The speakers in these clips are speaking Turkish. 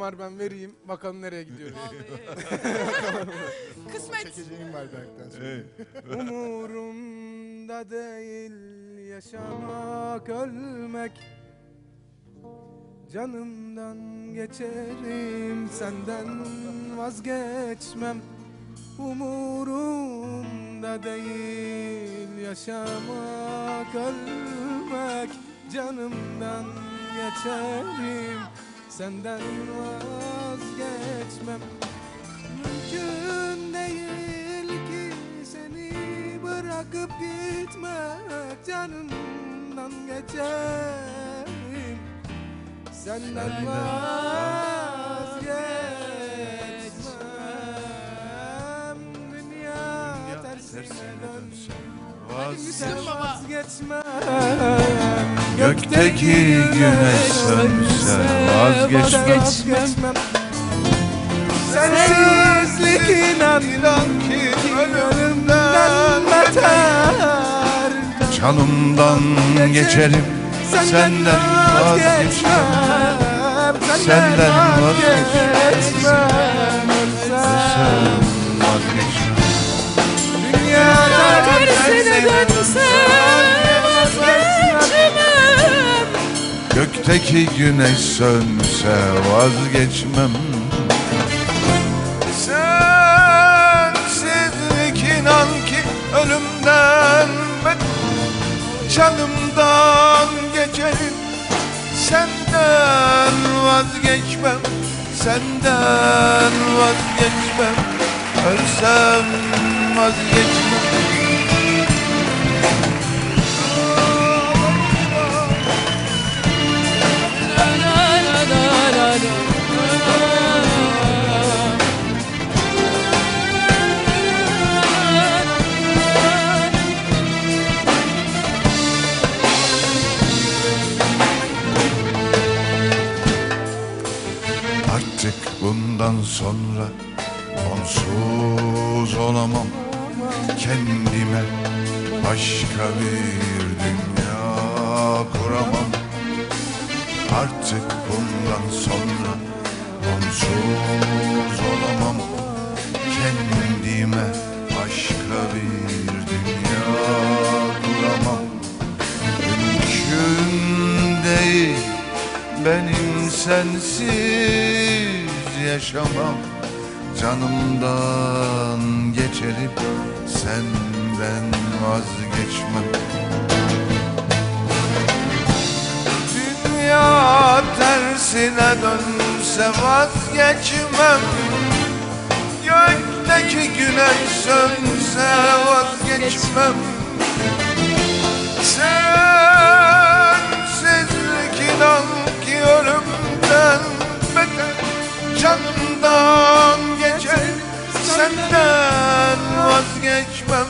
Var ben vereyim bakalım nereye gidiyoruz. Kısmet. Çekeceğim var Berk'ten sonra. Umurumda değil yaşamak ölmek Canımdan geçerim senden vazgeçmem Umurumda değil yaşamak ölmek Canımdan geçerim senden vazgeçmem. Mümkün değil ki seni bırakıp gitmek Canımdan geçerim Senden vazgeçmem. Dünya tersine dönse Sen vazgeçmem Gökteki güneş sönse vazgeçmem. Sensizlik inan ki ölümden beter. Canımdan geçerim senden vazgeçmem. Senden vazgeçmem. Sen vazgeçmem. Dünyada Tersine dönse Gökteki güneş sönse vazgeçmem. Sensizlik inan ki ölümden beter Canımdan geçerim. Senden vazgeçmem Senden vazgeçmem. Ölsem vazgeçmem bundan sonra onsuz olamam. Kendime başka bir dünya kuramam. Artık bundan sonra onsuz olamam. Kendime başka bir dünya kuramam. Mümkün değil benim sensiz yaşamam. Canımdan geçerim senden vazgeçmem. Dünya tersine dönse vazgeçmem. Gökteki güneş sönse vazgeçmem vazgeçmem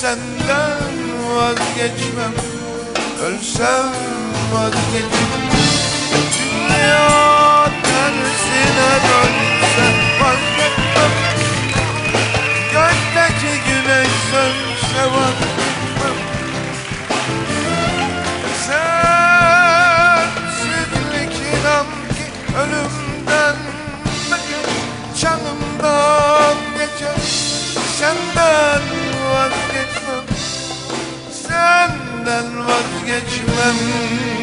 Senden vazgeçmem. Ölsem vazgeçmem. Dünya tersine dönse vazgeçmem. Gökteki güneş sönse vazgeçmem Sensizlik inan ki ölümden Canımdan geçer senden vazgeçmem. Senden vazgeçmem